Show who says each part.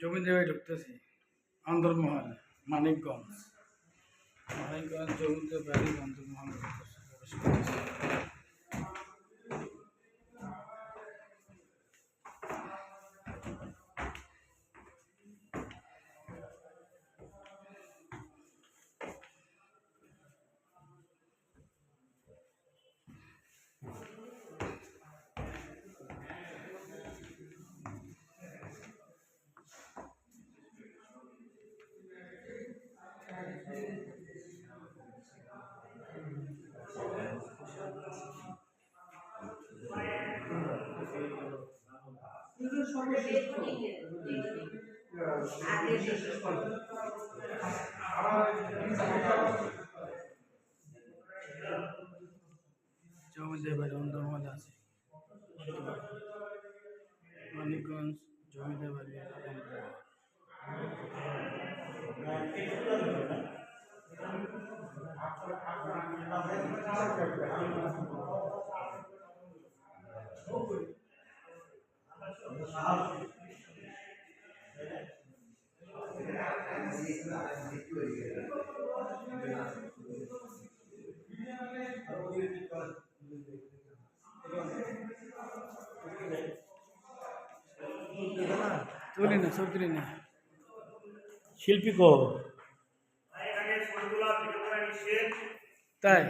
Speaker 1: জমি দেওয়ায় ঢুকতেছি। অন্দরমহল মানিকগঞ্জ। মানিকগঞ্জ জমিতে বাড়ি অন্দরমহল প্রবেশ করতেছি। জমিতে বাড়ি অন্দরমহল আছে মানিকগঞ্জ জমিতে বাড়ি। অন্দরমহল না সব না।
Speaker 2: শিল্পী কো?
Speaker 1: তাই।